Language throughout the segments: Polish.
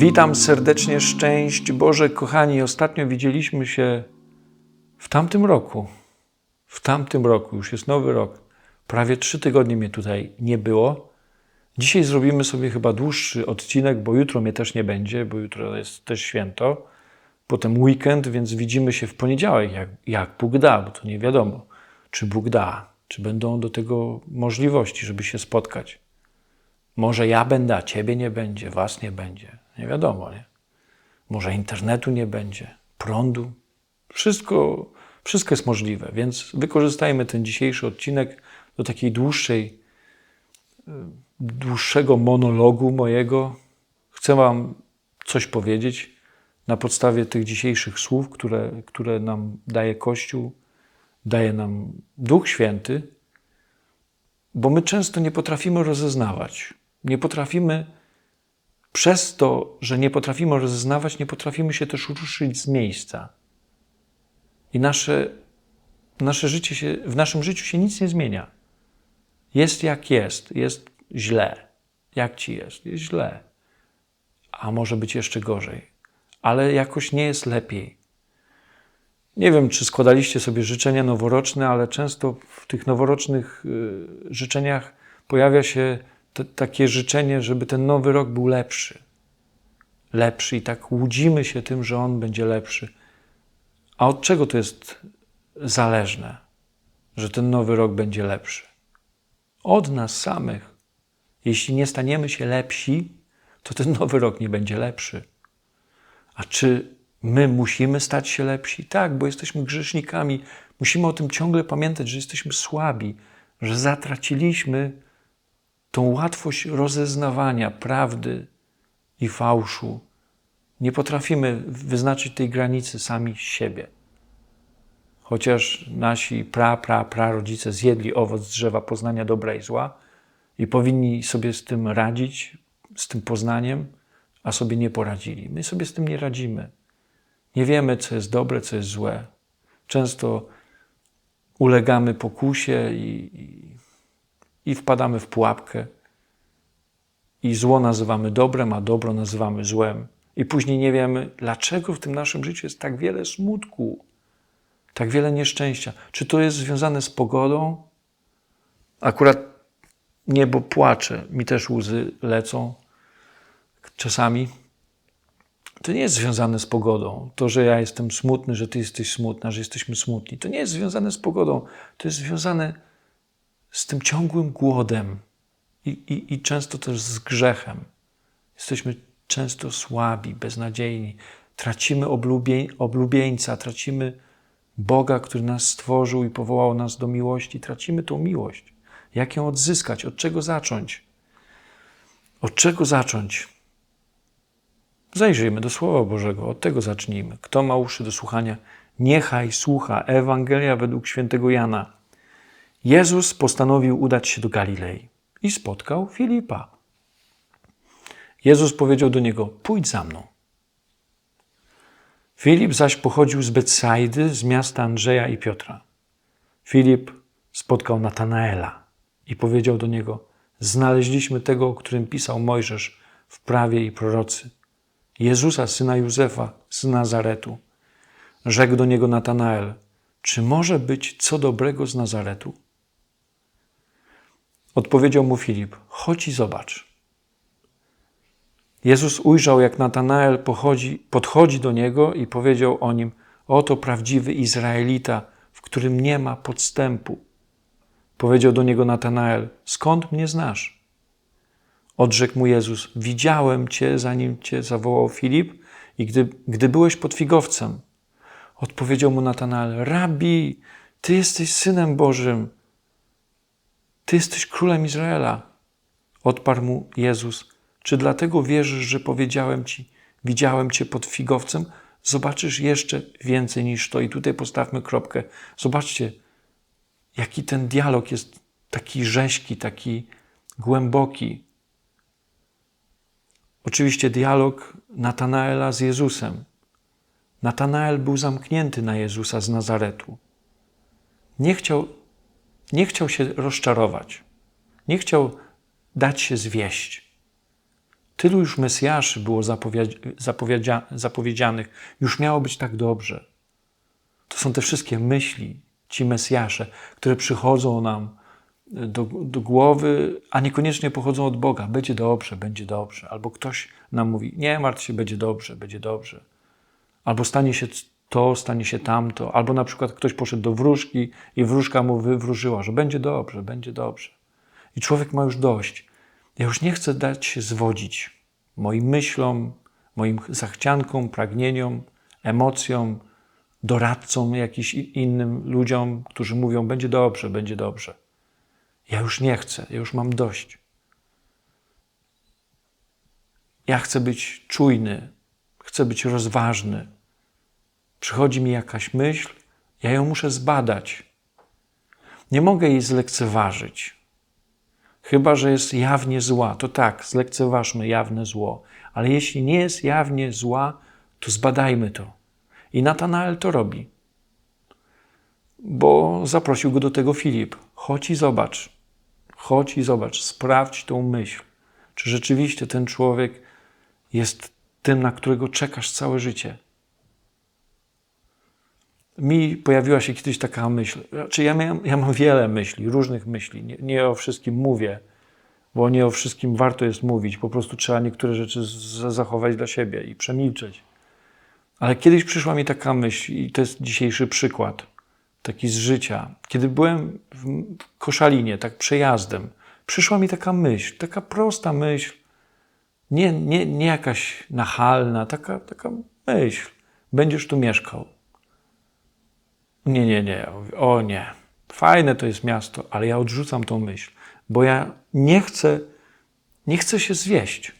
Witam serdecznie, szczęść Boże, kochani. Ostatnio widzieliśmy się w tamtym roku. W tamtym roku, już jest nowy rok. Prawie trzy tygodnie mnie tutaj nie było. Dzisiaj zrobimy sobie chyba dłuższy odcinek, bo jutro mnie też nie będzie, bo jutro jest też święto. Potem weekend, więc widzimy się w poniedziałek, jak, jak Bóg da, bo to nie wiadomo, czy Bóg da, czy będą do tego możliwości, żeby się spotkać. Może ja będę, a ciebie nie będzie, was nie będzie. Nie wiadomo, nie? Może internetu nie będzie, prądu. Wszystko, wszystko jest możliwe, więc wykorzystajmy ten dzisiejszy odcinek do takiej dłuższej, y, dłuższego monologu mojego. Chcę Wam coś powiedzieć na podstawie tych dzisiejszych słów, które, które nam daje Kościół, daje nam Duch Święty, bo my często nie potrafimy rozeznawać. Nie potrafimy, przez to, że nie potrafimy rozeznawać, nie potrafimy się też ruszyć z miejsca. I nasze, nasze życie się, w naszym życiu się nic nie zmienia. Jest jak jest, jest źle. Jak ci jest? Jest źle. A może być jeszcze gorzej. Ale jakoś nie jest lepiej. Nie wiem, czy składaliście sobie życzenia noworoczne, ale często w tych noworocznych y, życzeniach pojawia się takie życzenie, żeby ten nowy rok był lepszy. Lepszy i tak łudzimy się tym, że on będzie lepszy. A od czego to jest zależne, że ten nowy rok będzie lepszy? Od nas samych. Jeśli nie staniemy się lepsi, to ten nowy rok nie będzie lepszy. A czy my musimy stać się lepsi? Tak, bo jesteśmy grzesznikami. Musimy o tym ciągle pamiętać, że jesteśmy słabi, że zatraciliśmy tą łatwość rozeznawania prawdy i fałszu. Nie potrafimy wyznaczyć tej granicy sami siebie. Chociaż nasi pra, pra, pra rodzice zjedli owoc drzewa poznania dobra i zła i powinni sobie z tym radzić, z tym poznaniem, a sobie nie poradzili. My sobie z tym nie radzimy. Nie wiemy, co jest dobre, co jest złe. Często ulegamy pokusie i, i i wpadamy w pułapkę. I zło nazywamy dobrem, a dobro nazywamy złem. I później nie wiemy, dlaczego w tym naszym życiu jest tak wiele smutku, tak wiele nieszczęścia. Czy to jest związane z pogodą? Akurat niebo płacze, mi też łzy lecą czasami. To nie jest związane z pogodą. To, że ja jestem smutny, że ty jesteś smutna, że jesteśmy smutni, to nie jest związane z pogodą. To jest związane z tym ciągłym głodem i, i, i często też z grzechem. Jesteśmy często słabi, beznadziejni. Tracimy oblubie, oblubieńca, tracimy Boga, który nas stworzył i powołał nas do miłości. Tracimy tą miłość. Jak ją odzyskać? Od czego zacząć? Od czego zacząć? Zajrzyjmy do Słowa Bożego, od tego zacznijmy. Kto ma uszy do słuchania, niechaj słucha Ewangelia według świętego Jana. Jezus postanowił udać się do Galilei i spotkał Filipa. Jezus powiedział do niego: Pójdź za mną. Filip zaś pochodził z Betsaidy, z miasta Andrzeja i Piotra. Filip spotkał Natanaela i powiedział do niego: Znaleźliśmy tego, o którym pisał Mojżesz w prawie i prorocy, Jezusa, syna Józefa, z Nazaretu. Rzekł do niego Natanael: Czy może być co dobrego z Nazaretu? Odpowiedział mu Filip: Chodź i zobacz. Jezus ujrzał, jak Natanael pochodzi, podchodzi do niego i powiedział o nim: Oto prawdziwy Izraelita, w którym nie ma podstępu. Powiedział do niego Natanael: Skąd mnie znasz? Odrzekł mu Jezus: Widziałem cię, zanim cię zawołał Filip, i gdy, gdy byłeś pod figowcem. Odpowiedział mu Natanael: Rabbi, ty jesteś synem Bożym ty jesteś królem Izraela. Odparł mu Jezus. Czy dlatego wierzysz, że powiedziałem ci, widziałem cię pod figowcem? Zobaczysz jeszcze więcej niż to. I tutaj postawmy kropkę. Zobaczcie, jaki ten dialog jest taki rzeźki, taki głęboki. Oczywiście dialog Natanaela z Jezusem. Natanael był zamknięty na Jezusa z Nazaretu. Nie chciał nie chciał się rozczarować. Nie chciał dać się zwieść. Tylu już Mesjaszy było zapowiedzia- zapowiedzia- zapowiedzianych, już miało być tak dobrze. To są te wszystkie myśli, ci Mesjasze, które przychodzą nam do, do głowy, a niekoniecznie pochodzą od Boga. Będzie dobrze, będzie dobrze. Albo ktoś nam mówi, nie martw się, będzie dobrze, będzie dobrze. Albo stanie się to, stanie się tamto. Albo na przykład ktoś poszedł do wróżki i wróżka mu wywróżyła, że będzie dobrze, będzie dobrze. I człowiek ma już dość. Ja już nie chcę dać się zwodzić moim myślom, moim zachciankom, pragnieniom, emocjom, doradcom, jakiś innym ludziom, którzy mówią: Będzie dobrze, będzie dobrze. Ja już nie chcę, ja już mam dość. Ja chcę być czujny, chcę być rozważny. Przychodzi mi jakaś myśl, ja ją muszę zbadać. Nie mogę jej zlekceważyć. Chyba, że jest jawnie zła, to tak, zlekceważmy jawne zło. Ale jeśli nie jest jawnie zła, to zbadajmy to. I Natanael to robi. Bo zaprosił go do tego Filip. Chodź i zobacz. Chodź i zobacz. Sprawdź tą myśl. Czy rzeczywiście ten człowiek jest tym, na którego czekasz całe życie. Mi pojawiła się kiedyś taka myśl. Znaczy ja, miałem, ja mam wiele myśli, różnych myśli. Nie, nie, o wszystkim mówię, bo nie o wszystkim warto jest mówić. Po prostu trzeba niektóre rzeczy zachować dla siebie i przemilczeć. Ale kiedyś przyszła mi taka myśl, i to jest dzisiejszy przykład, taki z życia. Kiedy byłem w Koszalinie, tak przejazdem, przyszła mi taka myśl, taka prosta myśl, nie, nie, nie jakaś nachalna, taka, taka myśl. Będziesz tu mieszkał. Nie, nie, nie. O nie. Fajne to jest miasto, ale ja odrzucam tą myśl, bo ja nie chcę, nie chcę się zwieść.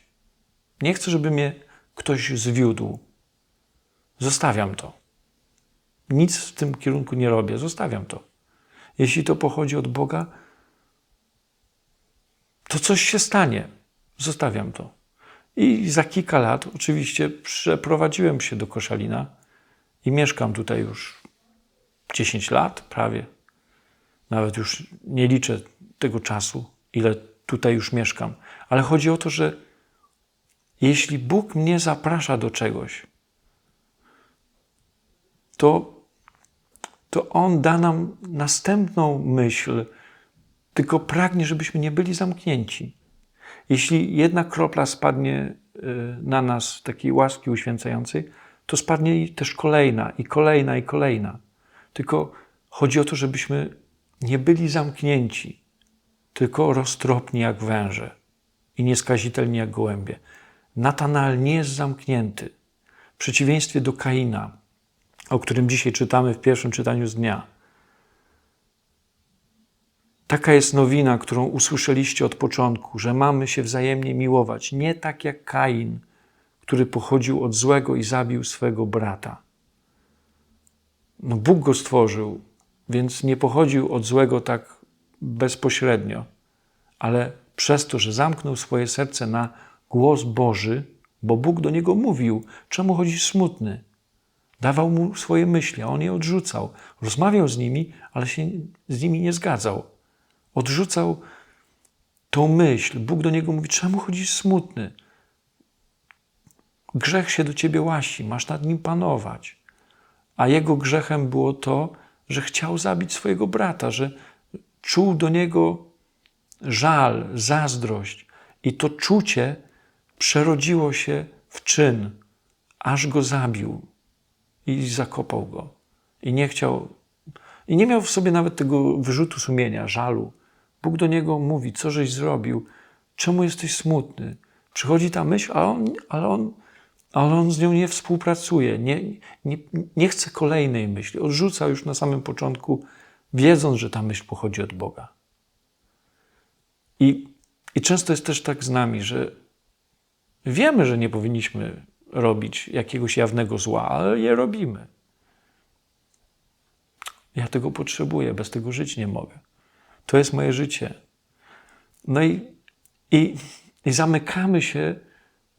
Nie chcę, żeby mnie ktoś zwiódł. Zostawiam to. Nic w tym kierunku nie robię, zostawiam to. Jeśli to pochodzi od Boga, to coś się stanie. Zostawiam to. I za kilka lat oczywiście przeprowadziłem się do Koszalina i mieszkam tutaj już 10 lat prawie. Nawet już nie liczę tego czasu, ile tutaj już mieszkam. Ale chodzi o to, że jeśli Bóg mnie zaprasza do czegoś, to, to On da nam następną myśl, tylko pragnie, żebyśmy nie byli zamknięci. Jeśli jedna kropla spadnie y, na nas takiej łaski uświęcającej, to spadnie też kolejna, i kolejna, i kolejna. Tylko chodzi o to, żebyśmy nie byli zamknięci, tylko roztropni jak węże i nieskazitelni jak gołębie. Natanael nie jest zamknięty. W przeciwieństwie do Kaina, o którym dzisiaj czytamy w pierwszym czytaniu z dnia. Taka jest nowina, którą usłyszeliście od początku, że mamy się wzajemnie miłować, nie tak jak Kain, który pochodził od złego i zabił swego brata. No, Bóg go stworzył, więc nie pochodził od złego tak bezpośrednio, ale przez to, że zamknął swoje serce na głos Boży, bo Bóg do niego mówił, czemu chodzisz smutny? Dawał mu swoje myśli, a on je odrzucał. Rozmawiał z nimi, ale się z nimi nie zgadzał. Odrzucał tą myśl. Bóg do niego mówi: Czemu chodzisz smutny? Grzech się do ciebie łasi, masz nad nim panować. A jego grzechem było to, że chciał zabić swojego brata, że czuł do niego żal, zazdrość. I to czucie przerodziło się w czyn, aż go zabił i zakopał go. I nie chciał, i nie miał w sobie nawet tego wyrzutu sumienia, żalu. Bóg do niego mówi, co żeś zrobił, czemu jesteś smutny. Przychodzi ta myśl, a on, ale, on, ale on z nią nie współpracuje, nie, nie, nie chce kolejnej myśli. Odrzuca już na samym początku, wiedząc, że ta myśl pochodzi od Boga. I, I często jest też tak z nami, że wiemy, że nie powinniśmy robić jakiegoś jawnego zła, ale je robimy. Ja tego potrzebuję, bez tego żyć nie mogę. To jest moje życie. No i, i, i zamykamy się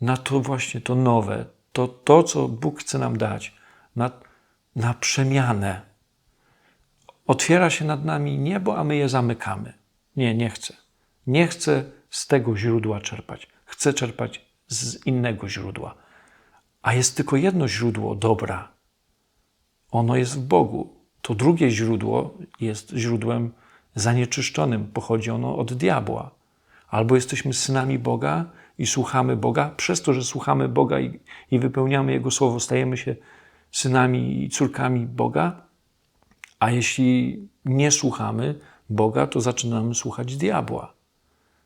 na to właśnie to nowe, to, to co Bóg chce nam dać, na, na przemianę. Otwiera się nad nami niebo, a my je zamykamy. Nie, nie chcę. Nie chcę z tego źródła czerpać. Chcę czerpać z innego źródła. A jest tylko jedno źródło dobra. Ono jest w Bogu. To drugie źródło jest źródłem zanieczyszczonym. Pochodzi ono od diabła. Albo jesteśmy synami Boga i słuchamy Boga, przez to, że słuchamy Boga i, i wypełniamy Jego słowo, stajemy się synami i córkami Boga. A jeśli nie słuchamy Boga, to zaczynamy słuchać diabła.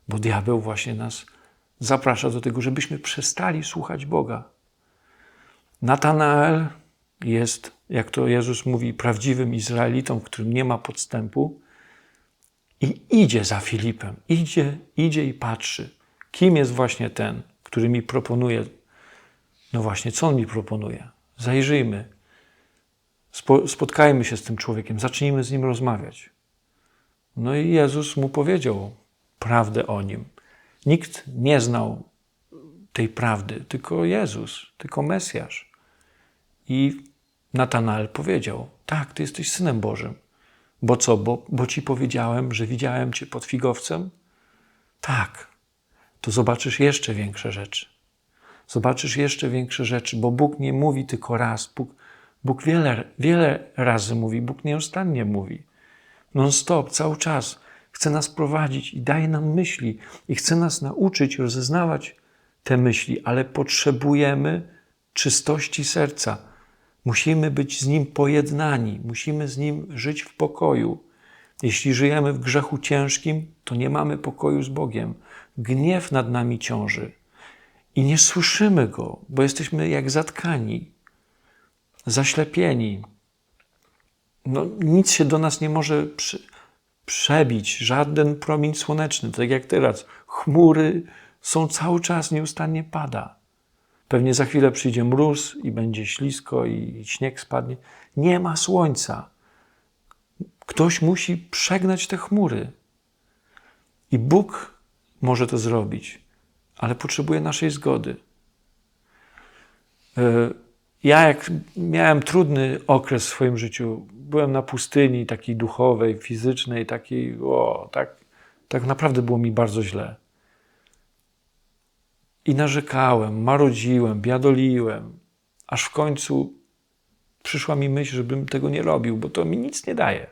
Bo diabeł właśnie nas zaprasza do tego, żebyśmy przestali słuchać Boga. Natanael jest, jak to Jezus mówi, prawdziwym Izraelitą, w którym nie ma podstępu i idzie za Filipem. Idzie, idzie i patrzy. Kim jest właśnie ten, który mi proponuje? No właśnie, co on mi proponuje? Zajrzyjmy. Spotkajmy się z tym człowiekiem, zacznijmy z nim rozmawiać. No i Jezus mu powiedział prawdę o nim. Nikt nie znał tej prawdy, tylko Jezus, tylko Mesjasz. I Natanael powiedział: Tak, ty jesteś synem Bożym. Bo co? Bo, bo ci powiedziałem, że widziałem cię pod figowcem? Tak. To zobaczysz jeszcze większe rzeczy. Zobaczysz jeszcze większe rzeczy, bo Bóg nie mówi tylko raz. Bóg, Bóg wiele, wiele razy mówi, Bóg nieustannie mówi. Non-stop, cały czas chce nas prowadzić i daje nam myśli i chce nas nauczyć rozeznawać te myśli, ale potrzebujemy czystości serca. Musimy być z Nim pojednani, musimy z Nim żyć w pokoju. Jeśli żyjemy w grzechu ciężkim, to nie mamy pokoju z Bogiem. Gniew nad nami ciąży i nie słyszymy Go, bo jesteśmy jak zatkani, zaślepieni. No, nic się do nas nie może przy, przebić, żaden promień słoneczny, tak jak teraz. Chmury są cały czas, nieustannie pada. Pewnie za chwilę przyjdzie mróz i będzie ślisko i śnieg spadnie. Nie ma słońca. Ktoś musi przegnać te chmury. I Bóg może to zrobić, ale potrzebuje naszej zgody. E, ja, jak miałem trudny okres w swoim życiu, byłem na pustyni takiej duchowej, fizycznej, takiej, o, tak, tak naprawdę było mi bardzo źle. I narzekałem, marodziłem, biadoliłem, aż w końcu przyszła mi myśl, żebym tego nie robił, bo to mi nic nie daje.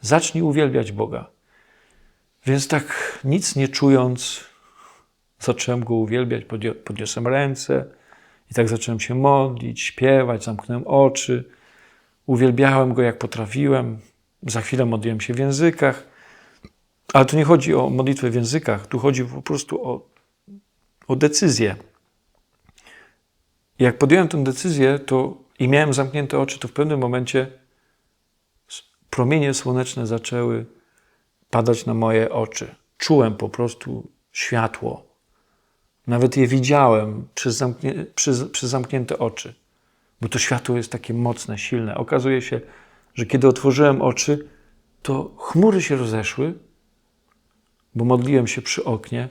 Zacznij uwielbiać Boga. Więc tak nic nie czując, zacząłem Go uwielbiać, podniosłem ręce i tak zacząłem się modlić, śpiewać, zamknąłem oczy, uwielbiałem Go jak potrafiłem. Za chwilę modliłem się w językach, ale tu nie chodzi o modlitwę w językach, tu chodzi po prostu o o decyzję. Jak podjąłem tę decyzję to, i miałem zamknięte oczy, to w pewnym momencie promienie słoneczne zaczęły padać na moje oczy. Czułem po prostu światło. Nawet je widziałem przez, zamknie, przez, przez zamknięte oczy, bo to światło jest takie mocne, silne. Okazuje się, że kiedy otworzyłem oczy, to chmury się rozeszły, bo modliłem się przy oknie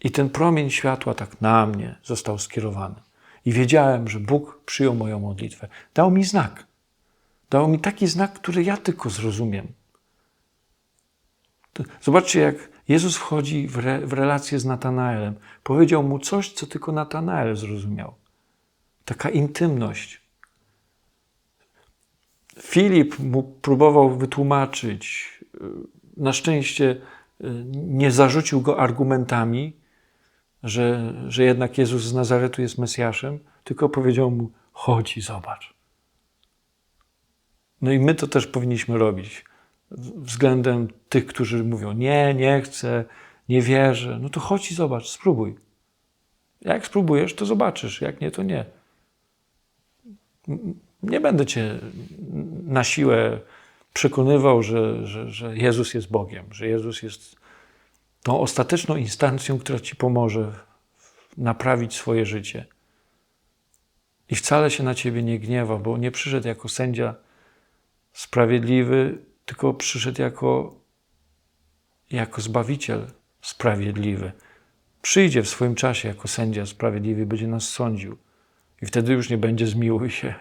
i ten promień światła tak na mnie został skierowany. I wiedziałem, że Bóg przyjął moją modlitwę. Dał mi znak. Dał mi taki znak, który ja tylko zrozumiem. Zobaczcie, jak Jezus wchodzi w, re, w relację z Natanaelem. Powiedział mu coś, co tylko Natanael zrozumiał. Taka intymność. Filip mu próbował wytłumaczyć. Na szczęście y, nie zarzucił go argumentami, że, że jednak Jezus z Nazaretu jest Mesjaszem, tylko powiedział mu: chodź i zobacz. No i my to też powinniśmy robić względem tych, którzy mówią: Nie, nie chcę, nie wierzę. No to chodź i zobacz, spróbuj. Jak spróbujesz, to zobaczysz, jak nie, to nie. Nie będę cię na siłę przekonywał, że, że, że Jezus jest Bogiem, że Jezus jest tą ostateczną instancją, która ci pomoże naprawić swoje życie. I wcale się na ciebie nie gniewa, bo nie przyszedł jako sędzia sprawiedliwy, tylko przyszedł jako, jako zbawiciel sprawiedliwy. Przyjdzie w swoim czasie jako sędzia sprawiedliwy będzie nas sądził. I wtedy już nie będzie zmiłuj się.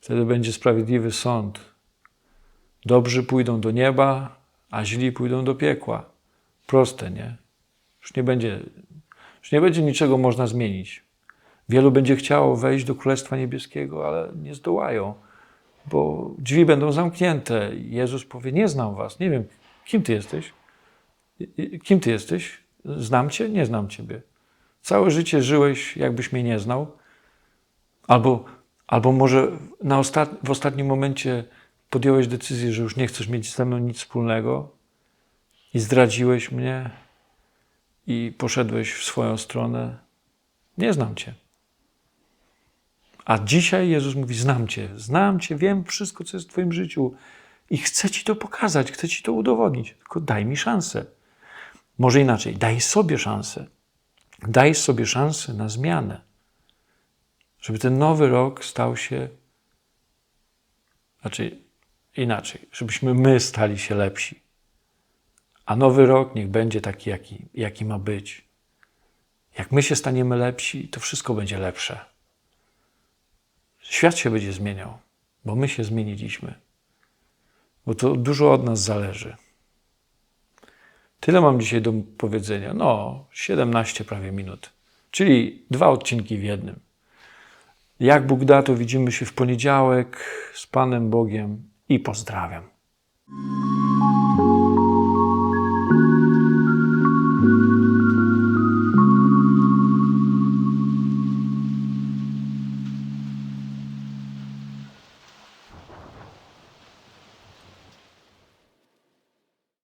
Wtedy będzie sprawiedliwy sąd. Dobrzy pójdą do nieba, a źli pójdą do piekła. Proste, nie? Już nie będzie, Już nie będzie niczego można zmienić. Wielu będzie chciało wejść do Królestwa Niebieskiego, ale nie zdołają, bo drzwi będą zamknięte. Jezus powie: Nie znam was, nie wiem, kim ty jesteś. Kim ty jesteś? Znam cię? Nie znam ciebie. Całe życie żyłeś, jakbyś mnie nie znał. Albo, albo może na ostat... w ostatnim momencie podjąłeś decyzję, że już nie chcesz mieć ze mną nic wspólnego i zdradziłeś mnie i poszedłeś w swoją stronę. Nie znam cię. A dzisiaj Jezus mówi: Znam cię, znam cię, wiem wszystko, co jest w Twoim życiu i chcę Ci to pokazać, chcę Ci to udowodnić. Tylko daj mi szansę. Może inaczej, daj sobie szansę. Daj sobie szansę na zmianę. Żeby ten nowy rok stał się, znaczy inaczej, żebyśmy my stali się lepsi. A nowy rok niech będzie taki, jaki, jaki ma być. Jak my się staniemy lepsi, to wszystko będzie lepsze. Świat się będzie zmieniał, bo my się zmieniliśmy. Bo to dużo od nas zależy. Tyle mam dzisiaj do powiedzenia. No, 17 prawie minut. Czyli dwa odcinki w jednym. Jak Bóg da, to widzimy się w poniedziałek z Panem Bogiem i pozdrawiam.